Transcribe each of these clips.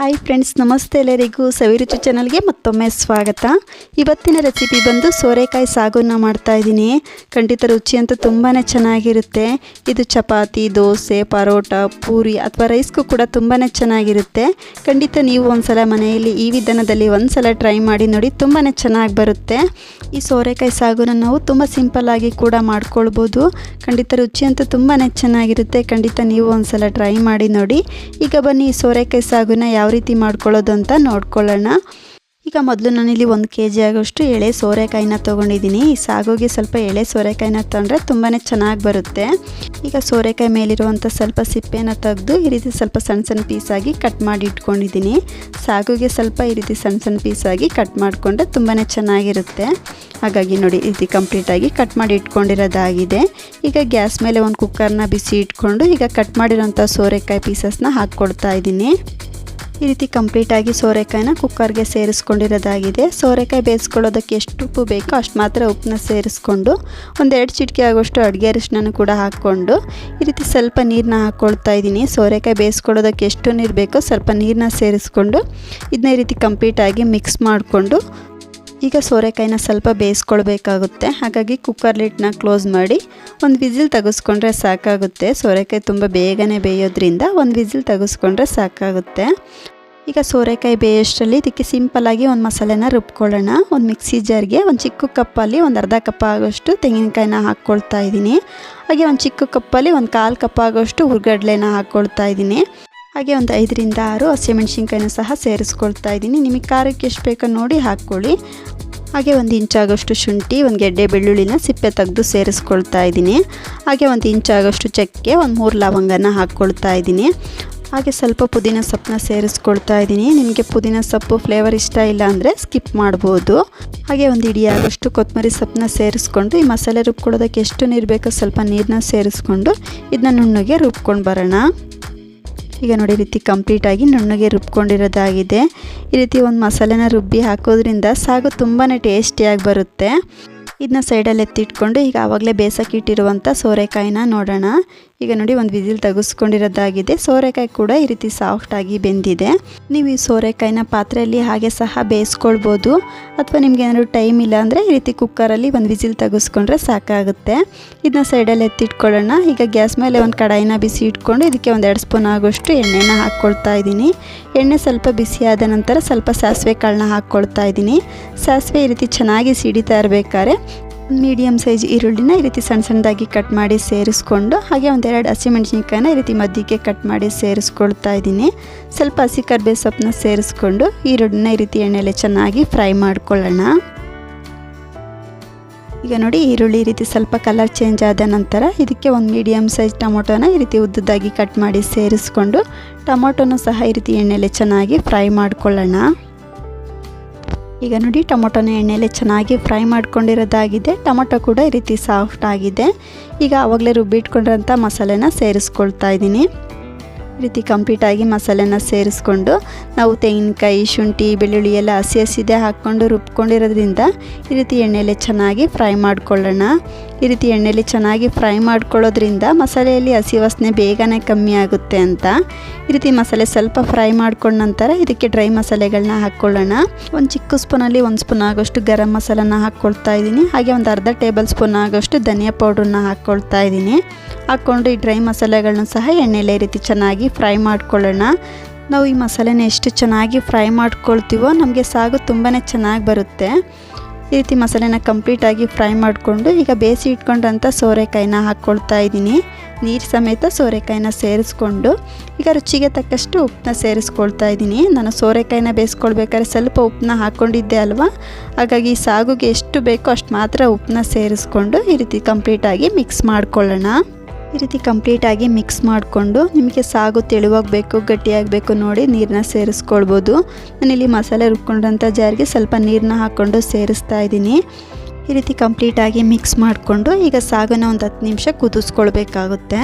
Hi friends ನಮಸ್ತೆ ಎಲ್ಲರಿಗೂ ಸವಿರುಚಿ ಚಾನಲ್ಗೆ ಮತ್ತೊಮ್ಮೆ ಸ್ವಾಗತ. ಇವತ್ತಿನ ರೆಸಿಪಿ ಬಂದು ಸೋರೆಕಾಯಿ ಸಾಗುನ ಮಾಡ್ತಾ ಇದ್ದೀನಿ. ಖಂಡಿತ ರುಚಿ ಅಂತೂ ತುಂಬಾ ಚೆನ್ನಾಗಿರುತ್ತೆ. ಇದು ಚಪಾತಿ, ದೋಸೆ, ಪರೋಟ, ಪೂರಿ ಅಥವಾ ರೈಸ್ಗೂ ಕೂಡ ತುಂಬಾ ಚೆನ್ನಾಗಿರುತ್ತೆ. ಖಂಡಿತ ನೀವು ಒಂದ್ಸಲ ಮನೆಯಲ್ಲಿ ಈ ವಿಧಾನದಲ್ಲಿ ಒಂದ್ಸಲ ಟ್ರೈ ಮಾಡಿ ನೋಡಿ ತುಂಬಾ ಚೆನ್ನಾಗಿ ಬರುತ್ತೆ. ಈ ಸೋರೆಕಾಯಿ ಸಾಗುನ ನಾವು ತುಂಬ ಸಿಂಪಲ್ಲಾಗಿ ಕೂಡ ಮಾಡ್ಕೊಳ್ಬೋದು. ಖಂಡಿತ ರುಚಿ ಅಂತೂ ತುಂಬಾ ಚೆನ್ನಾಗಿರುತ್ತೆ. ಖಂಡಿತ ನೀವು ಒಂದ್ಸಲ ಟ್ರೈ ಮಾಡಿ ನೋಡಿ. ಈಗ ಬನ್ನಿ ಸೋರೆಕಾಯಿ ಸಾಗುನ ಯಾವ ರೀತಿ ಮಾಡ್ಕೊಳ್ಳೋದು ಅಂತ ನೋಡ್ಕೊಳ್ಳೋಣ. ಈಗ ಮೊದಲು ನಾನಿಲ್ಲಿ ಒಂದು ಕೆ ಜಿ ಆಗೋಷ್ಟು ಎಳೆ ಸೋರೆಕಾಯಿನ ತೊಗೊಂಡಿದ್ದೀನಿ. ಈ ಸಾಗೋಗೆ ಸ್ವಲ್ಪ ಎಳೆ ಸೋರೆಕಾಯಿನ ತೊಗೊಂಡ್ರೆ ತುಂಬಾ ಚೆನ್ನಾಗಿ ಬರುತ್ತೆ. ಈಗ ಸೋರೆಕಾಯಿ ಮೇಲಿರುವಂಥ ಸ್ವಲ್ಪ ಸಿಪ್ಪೆನ ತೆಗೆದು ಈ ರೀತಿ ಸ್ವಲ್ಪ ಸಣ್ಣ ಸಣ್ಣ ಪೀಸಾಗಿ ಕಟ್ ಮಾಡಿ ಇಟ್ಕೊಂಡಿದ್ದೀನಿ. ಸಾಗುಗೆ ಸ್ವಲ್ಪ ಈ ರೀತಿ ಸಣ್ಣ ಸಣ್ಣ ಪೀಸಾಗಿ ಕಟ್ ಮಾಡಿಕೊಂಡ್ರೆ ತುಂಬಾ ಚೆನ್ನಾಗಿರುತ್ತೆ. ಹಾಗಾಗಿ ನೋಡಿ ಈ ರೀತಿ ಕಂಪ್ಲೀಟಾಗಿ ಕಟ್ ಮಾಡಿ ಇಟ್ಕೊಂಡಿರೋದಾಗಿದೆ. ಈಗ ಗ್ಯಾಸ್ ಮೇಲೆ ಒಂದು ಕುಕ್ಕರ್ನ ಬಿಸಿ ಇಟ್ಕೊಂಡು ಈಗ ಕಟ್ ಮಾಡಿರೋಂಥ ಸೋರೆಕಾಯಿ ಪೀಸಸ್ನ ಹಾಕ್ಕೊಡ್ತಾ ಇದ್ದೀನಿ. ಈ ರೀತಿ ಕಂಪ್ಲೀಟಾಗಿ ಸೋರೆಕಾಯಿನ ಕುಕ್ಕರ್ಗೆ ಸೇರಿಸ್ಕೊಂಡಿರೋದಾಗಿದೆ. ಸೋರೆಕಾಯಿ ಬೇಯಿಸ್ಕೊಳ್ಳೋದಕ್ಕೆ ಎಷ್ಟು ಉಪ್ಪು ಬೇಕೋ ಅಷ್ಟು ಮಾತ್ರ ಉಪ್ಪನ್ನ ಸೇರಿಸ್ಕೊಂಡು ಒಂದೆರಡು ಚಿಟಿಕೆ ಆಗೋಷ್ಟು ಅಡುಗೆ ಅರಿಶಿನ ಕೂಡ ಹಾಕ್ಕೊಂಡು ಈ ರೀತಿ ಸ್ವಲ್ಪ ನೀರನ್ನ ಹಾಕ್ಕೊಳ್ತಾ ಇದ್ದೀನಿ. ಸೋರೆಕಾಯಿ ಬೇಯಿಸ್ಕೊಳ್ಳೋದಕ್ಕೆ ಎಷ್ಟು ನೀರು ಬೇಕೋ ಸ್ವಲ್ಪ ನೀರನ್ನ ಸೇರಿಸ್ಕೊಂಡು ಇದನ್ನ ಈ ರೀತಿ ಕಂಪ್ಲೀಟಾಗಿ ಮಿಕ್ಸ್ ಮಾಡಿಕೊಂಡು ಈಗ ಸೋರೆಕಾಯಿನ ಸ್ವಲ್ಪ ಬೇಯಿಸ್ಕೊಳ್ಬೇಕಾಗುತ್ತೆ. ಹಾಗಾಗಿ ಕುಕ್ಕರ್ ಲಿಟ್ನ ಕ್ಲೋಸ್ ಮಾಡಿ ಒಂದು ವಿಸಿಲ್ ತೆಗೆಸ್ಕೊಂಡ್ರೆ ಸಾಕಾಗುತ್ತೆ. ಸೋರೆಕಾಯಿ ತುಂಬ ಬೇಗನೆ ಬೇಯೋದ್ರಿಂದ ಒಂದು ವಿಸಿಲ್ ತೆಗೆಸ್ಕೊಂಡ್ರೆ ಸಾಕಾಗುತ್ತೆ. ಈಗ ಸೋರೆಕಾಯಿ ಬೇಯೋಷ್ಟರಲ್ಲಿ ಇದಕ್ಕೆ ಸಿಂಪಲ್ಲಾಗಿ ಒಂದು ಮಸಾಲೆನ ರುಬ್ಕೊಳ್ಳೋಣ. ಒಂದು ಮಿಕ್ಸಿ ಜಾರ್ಗೆ ಒಂದು ಚಿಕ್ಕ ಕಪ್ಪಲ್ಲಿ ಒಂದು ಅರ್ಧ ಕಪ್ ಆಗೋಷ್ಟು ತೆಂಗಿನಕಾಯಿನ ಹಾಕ್ಕೊಳ್ತಾ ಇದ್ದೀನಿ. ಹಾಗೆ ಒಂದು ಚಿಕ್ಕ ಕಪ್ಪಲ್ಲಿ ಒಂದು ಕಾಲು ಕಪ್ ಆಗೋಷ್ಟು ಹುರ್ಗಡ್ಲೆನ ಹಾಕ್ಕೊಳ್ತಾ ಇದ್ದೀನಿ. ಹಾಗೆ ಒಂದು ಐದರಿಂದ ಆರು ಹಸಿಮೆಣ್ಸಿನ್ಕಾಯಿನ ಸಹ ಸೇರಿಸ್ಕೊಳ್ತಾ ಇದ್ದೀನಿ. ನಿಮಗೆ ಖಾರಕ್ಕೆ ಎಷ್ಟು ಬೇಕೋ ನೋಡಿ ಹಾಕ್ಕೊಳ್ಳಿ. ಹಾಗೆ ಒಂದು ಇಂಚಾಗೋಷ್ಟು ಶುಂಠಿ, ಒಂದು ಗೆಡ್ಡೆ ಬೆಳ್ಳುಳ್ಳಿನ ಸಿಪ್ಪೆ ತೆಗೆದು ಸೇರಿಸ್ಕೊಳ್ತಾ ಇದ್ದೀನಿ. ಹಾಗೆ ಒಂದು ಇಂಚಾಗೋಷ್ಟು ಚಕ್ಕೆ, ಒಂದು ಮೂರು ಲವಂಗನ ಹಾಕ್ಕೊಳ್ತಾ ಇದ್ದೀನಿ. ಹಾಗೆ ಸ್ವಲ್ಪ ಪುದೀನ ಸೊಪ್ಪನ್ನ ಸೇರಿಸ್ಕೊಳ್ತಾ ಇದ್ದೀನಿ. ನಿಮಗೆ ಪುದೀನ ಸೊಪ್ಪು ಫ್ಲೇವರ್ ಇಷ್ಟ ಇಲ್ಲ ಅಂದರೆ ಸ್ಕಿಪ್ ಮಾಡ್ಬೋದು. ಹಾಗೆ ಒಂದು ಇಡಿಯಾಗೋಷ್ಟು ಕೊತ್ತಂಬರಿ ಸೊಪ್ಪನ್ನ ಸೇರಿಸ್ಕೊಂಡು, ಈ ಮಸಾಲೆ ರುಬ್ಕೊಳ್ಳೋದಕ್ಕೆ ಎಷ್ಟು ನೀರು ಬೇಕೋ ಸ್ವಲ್ಪ ನೀರನ್ನ ಸೇರಿಸ್ಕೊಂಡು, ಇದನ್ನ ನುಣ್ಣಗೆ ರುಬ್ಕೊಂಡು ಬರೋಣ. ಈಗ ನೋಡಿ ಈ ರೀತಿ ಕಂಪ್ಲೀಟಾಗಿ ನುಣ್ಣಗೆ ರುಬ್ಕೊಂಡಿರೋದಾಗಿದೆ. ಈ ರೀತಿ ಒಂದು ಮಸಾಲೆನ ರುಬ್ಬಿ ಹಾಕೋದ್ರಿಂದ ಸಾಗು ತುಂಬಾ ಟೇಸ್ಟಿಯಾಗಿ ಬರುತ್ತೆ. ಇದನ್ನ ಸೈಡಲ್ಲಿ ಎತ್ತಿಟ್ಕೊಂಡು ಈಗ ಆವಾಗಲೇ ಬೇಸಕ್ಕೆ ಇಟ್ಟಿರುವಂಥ ಸೋರೆಕಾಯಿನ ನೋಡೋಣ. ಈಗ ನೋಡಿ ಒಂದು ವಿಸಿಲ್ ತೆಗೆಸ್ಕೊಂಡಿರೋದಾಗಿದೆ. ಸೋರೆಕಾಯಿ ಕೂಡ ಈ ರೀತಿ ಸಾಫ್ಟಾಗಿ ಬೆಂದಿದೆ. ನೀವು ಈ ಸೋರೆಕಾಯಿನ ಪಾತ್ರೆಯಲ್ಲಿ ಹಾಗೆ ಸಹ ಬೇಯಿಸ್ಕೊಳ್ಬೋದು. ಅಥವಾ ನಿಮ್ಗೆ ಏನಾದರೂ ಟೈಮ್ ಇಲ್ಲ ಅಂದರೆ ಈ ರೀತಿ ಕುಕ್ಕರಲ್ಲಿ ಒಂದು ವಿಸಿಲ್ ತೆಗೆಸ್ಕೊಂಡ್ರೆ ಸಾಕಾಗುತ್ತೆ. ಇದನ್ನ ಸೈಡಲ್ಲಿ ಎತ್ತಿಟ್ಕೊಳ್ಳೋಣ. ಈಗ ಗ್ಯಾಸ್ ಮೇಲೆ ಒಂದು ಕಡಾಯಿನ ಬಿಸಿ ಇಟ್ಕೊಂಡು ಇದಕ್ಕೆ ಒಂದು ಎರಡು ಸ್ಪೂನ್ ಆಗೋಷ್ಟು ಎಣ್ಣೆನ ಹಾಕ್ಕೊಳ್ತಾ ಇದ್ದೀನಿ. ಎಣ್ಣೆ ಸ್ವಲ್ಪ ಬಿಸಿ ಆದ ನಂತರ ಸ್ವಲ್ಪ ಸಾಸಿವೆ ಕಾಳನ್ನ ಹಾಕ್ಕೊಳ್ತಾ ಇದ್ದೀನಿ. ಸಾಸಿವೆ ಈ ರೀತಿ ಚೆನ್ನಾಗಿ ಸಿಡಿತಾ ಇರಬೇಕಾದ್ರೆ ಮೀಡಿಯಮ್ ಸೈಜ್ ಈರುಳ್ಳಿನ ಈ ರೀತಿ ಸಣ್ಣ ಸಣ್ಣದಾಗಿ ಕಟ್ ಮಾಡಿ ಸೇರಿಸ್ಕೊಂಡು ಹಾಗೆ ಒಂದೆರಡು ಹಸಿಮೆಣ್ಸಿನ್ಕಾಯಿನ ಈ ರೀತಿ ಮಧ್ಯಕ್ಕೆ ಕಟ್ ಮಾಡಿ ಸೇರಿಸ್ಕೊಳ್ತಾ ಇದ್ದೀನಿ. ಸ್ವಲ್ಪ ಹಸಿ ಕರ್ಬೇ ಸೊಪ್ಪನ್ನ ಸೇರಿಸ್ಕೊಂಡು ಈರುಳ್ಳಿನ ಈ ರೀತಿ ಎಣ್ಣೆಲೆ ಚೆನ್ನಾಗಿ ಫ್ರೈ ಮಾಡ್ಕೊಳ್ಳೋಣ. ಈಗ ನೋಡಿ ಈರುಳ್ಳಿ ಈ ರೀತಿ ಸ್ವಲ್ಪ ಕಲರ್ ಚೇಂಜ್ ಆದ ನಂತರ ಇದಕ್ಕೆ ಒಂದು ಮೀಡಿಯಮ್ ಸೈಜ್ ಟೊಮೊಟೊನ ಈ ರೀತಿ ಉದ್ದದಾಗಿ ಕಟ್ ಮಾಡಿ ಸೇರಿಸ್ಕೊಂಡು ಟೊಮೊಟೊನೂ ಸಹ ಈ ರೀತಿ ಎಣ್ಣೆಲೆ ಚೆನ್ನಾಗಿ ಫ್ರೈ ಮಾಡ್ಕೊಳ್ಳೋಣ. ಈಗ ನೋಡಿ ಟೊಮೊಟೊನ ಎಣ್ಣೆಲೆ ಚೆನ್ನಾಗಿ ಫ್ರೈ ಮಾಡ್ಕೊಂಡಿರೋದಾಗಿದೆ. ಟೊಮೊಟೊ ಕೂಡ ಈ ರೀತಿ ಸಾಫ್ಟ್ ಆಗಿದೆ. ಈಗ ಆವಾಗಲೇ ರುಬ್ಬಿಟ್ಕೊಂಡಿರೋಂಥ ಮಸಾಲೆನ ಸೇರಿಸ್ಕೊಳ್ತಾ ಇದ್ದೀನಿ. ರೀತಿ ಕಂಪ್ಲೀಟಾಗಿ ಮಸಾಲೆನ ಸೇರಿಸ್ಕೊಂಡು ನಾವು ತೆಂಗಿನಕಾಯಿ, ಶುಂಠಿ, ಬೆಳ್ಳುಳ್ಳಿ ಎಲ್ಲ ಹಸಿ ಹಸಿದೆ ಹಾಕ್ಕೊಂಡು ರುಬ್ಕೊಂಡಿರೋದ್ರಿಂದ ಈ ರೀತಿ ಎಣ್ಣೆಯಲ್ಲಿ ಚೆನ್ನಾಗಿ ಫ್ರೈ ಮಾಡ್ಕೊಳ್ಳೋಣ. ಈ ರೀತಿ ಎಣ್ಣೆಲಿ ಚೆನ್ನಾಗಿ ಫ್ರೈ ಮಾಡ್ಕೊಳ್ಳೋದ್ರಿಂದ ಮಸಾಲೆಯಲ್ಲಿ ಹಸಿ ವಾಸನೆ ಬೇಗನೆ ಕಮ್ಮಿ ಆಗುತ್ತೆ ಅಂತ. ಈ ರೀತಿ ಮಸಾಲೆ ಸ್ವಲ್ಪ ಫ್ರೈ ಮಾಡ್ಕೊಂಡ ನಂತರ ಇದಕ್ಕೆ ಡ್ರೈ ಮಸಾಲೆಗಳನ್ನ ಹಾಕ್ಕೊಳ್ಳೋಣ. ಒಂದು ಚಿಕ್ಕ ಸ್ಪೂನಲ್ಲಿ ಒಂದು ಸ್ಪೂನ್ ಆಗೋಷ್ಟು ಗರಂ ಮಸಾಲನ ಹಾಕ್ಕೊಳ್ತಾ ಇದ್ದೀನಿ. ಹಾಗೆ ಒಂದು ಅರ್ಧ ಟೇಬಲ್ ಸ್ಪೂನ್ ಆಗೋಷ್ಟು ಧನಿಯಾ ಪೌಡ್ರನ್ನ ಹಾಕ್ಕೊಳ್ತಾ ಇದ್ದೀನಿ. ಹಾಕ್ಕೊಂಡು ಈ ಡ್ರೈ ಮಸಾಲೆಗಳನ್ನ ಸಹ ಎಣ್ಣೆಲೆ ಈ ರೀತಿ ಚೆನ್ನಾಗಿ ಫ್ರೈ ಮಾಡ್ಕೊಳ್ಳೋಣ. ನಾವು ಈ ಮಸಾಲೆನ ಎಷ್ಟು ಚೆನ್ನಾಗಿ ಫ್ರೈ ಮಾಡ್ಕೊಳ್ತೀವೋ ನಮಗೆ ಸಾಗು ತುಂಬಾ ಚೆನ್ನಾಗಿ ಬರುತ್ತೆ. ಈ ರೀತಿ ಮಸಾಲೆನ ಕಂಪ್ಲೀಟಾಗಿ ಫ್ರೈ ಮಾಡಿಕೊಂಡು ಈಗ ಬೇಯಿಸಿ ಇಟ್ಕೊಂಡಂಥ ಸೋರೆಕಾಯಿನ ಹಾಕ್ಕೊಳ್ತಾ ಇದ್ದೀನಿ. ನೀರು ಸಮೇತ ಸೋರೆಕಾಯಿನ ಸೇರಿಸ್ಕೊಂಡು ಈಗ ರುಚಿಗೆ ತಕ್ಕಷ್ಟು ಉಪ್ಪನ್ನ ಸೇರಿಸ್ಕೊಳ್ತಾ ಇದ್ದೀನಿ. ನಾನು ಸೋರೆಕಾಯಿನ ಬೇಯಿಸ್ಕೊಳ್ಬೇಕಾದ್ರೆ ಸ್ವಲ್ಪ ಉಪ್ಪನ್ನ ಹಾಕ್ಕೊಂಡಿದ್ದೆ ಅಲ್ವಾ? ಹಾಗಾಗಿ ಸಾಗುಗೆ ಎಷ್ಟು ಬೇಕೋ ಅಷ್ಟು ಮಾತ್ರ ಉಪ್ಪನ್ನ ಸೇರಿಸ್ಕೊಂಡು ಈ ರೀತಿ ಕಂಪ್ಲೀಟಾಗಿ ಮಿಕ್ಸ್ ಮಾಡ್ಕೊಳ್ಳೋಣ. ಈ ರೀತಿ ಕಂಪ್ಲೀಟಾಗಿ ಮಿಕ್ಸ್ ಮಾಡಿಕೊಂಡು ನಿಮಗೆ ಸಾಗು ತೆಳುವಾಗಬೇಕು, ಗಟ್ಟಿಯಾಗಬೇಕು ನೋಡಿ ನೀರನ್ನ ಸೇರಿಸ್ಕೊಳ್ಬೋದು. ನಾನಿಲ್ಲಿ ಮಸಾಲೆ ರುಬ್ಕೊಂಡಂಥ ಜಾರಿಗೆ ಸ್ವಲ್ಪ ನೀರನ್ನ ಹಾಕ್ಕೊಂಡು ಸೇರಿಸ್ತಾ ಇದ್ದೀನಿ. ಈ ರೀತಿ ಕಂಪ್ಲೀಟಾಗಿ ಮಿಕ್ಸ್ ಮಾಡಿಕೊಂಡು ಈಗ ಸಾಗನ ಒಂದು ಹತ್ತು ನಿಮಿಷ ಕುದಿಸ್ಕೊಳ್ಬೇಕಾಗುತ್ತೆ.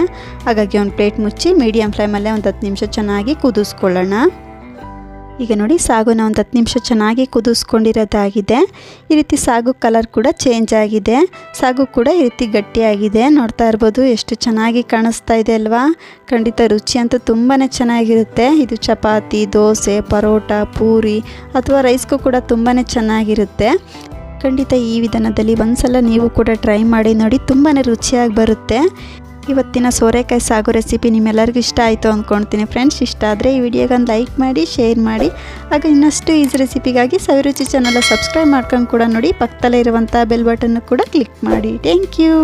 ಹಾಗಾಗಿ ಒಂದು ಪ್ಲೇಟ್ ಮುಚ್ಚಿ ಮೀಡಿಯಮ್ ಫ್ಲೇಮಲ್ಲೇ ಒಂದು ಹತ್ತು ನಿಮಿಷ ಚೆನ್ನಾಗಿ ಕುದಿಸ್ಕೊಳ್ಳೋಣ. ಈಗ ನೋಡಿ ಸಾಗುನ ಒಂದು ಹತ್ತು ನಿಮಿಷ ಚೆನ್ನಾಗಿ ಕುದಿಸ್ಕೊಂಡಿರೋದಾಗಿದೆ. ಈ ರೀತಿ ಸಾಗು ಕಲರ್ ಕೂಡ ಚೇಂಜ್ ಆಗಿದೆ. ಸಾಗು ಕೂಡ ಈ ರೀತಿ ಗಟ್ಟಿಯಾಗಿದೆ. ನೋಡ್ತಾ ಇರ್ಬೋದು ಎಷ್ಟು ಚೆನ್ನಾಗಿ ಕಾಣಿಸ್ತಾ ಇದೆ ಅಲ್ವಾ? ಖಂಡಿತ ರುಚಿ ಅಂತೂ ತುಂಬಾ ಚೆನ್ನಾಗಿರುತ್ತೆ. ಇದು ಚಪಾತಿ, ದೋಸೆ, ಪರೋಟ, ಪೂರಿ ಅಥವಾ ರೈಸ್ಗೂ ಕೂಡ ತುಂಬಾ ಚೆನ್ನಾಗಿರುತ್ತೆ. ಖಂಡಿತ ಈ ವಿಧಾನದಲ್ಲಿ ಒಂದ್ಸಲ ನೀವು ಕೂಡ ಟ್ರೈ ಮಾಡಿ ನೋಡಿ ತುಂಬಾ ರುಚಿಯಾಗಿ ಬರುತ್ತೆ. ಇವತ್ತಿನ ಸೋರೆಕಾಯಿ ಸಾಗು ರೆಸಿಪಿ ನಿಮ್ಮೆಲ್ಲರಿಗೂ ಇಷ್ಟ ಆಯಿತು ಅಂದ್ಕೊಳ್ತೀನಿ ಫ್ರೆಂಡ್ಸ್. ಇಷ್ಟ ಆದರೆ ಈ ವಿಡಿಯೋಗೊಂದು ಲೈಕ್ ಮಾಡಿ, ಶೇರ್ ಮಾಡಿ. ಹಾಗೆ ಇನ್ನಷ್ಟು ಈಸಿ ರೆಸಿಪಿಗಾಗಿ ಸವಿರುಚಿ ಚಾನಲ್ ಸಬ್ಸ್ಕ್ರೈಬ್ ಮಾಡ್ಕೊಂಡು ಕೂಡ ನೋಡಿ. ಪಕ್ಕದಲ್ಲೇ ಇರುವಂಥ ಬೆಲ್ ಬಟನ್ನು ಕೂಡ ಕ್ಲಿಕ್ ಮಾಡಿ. Thank you.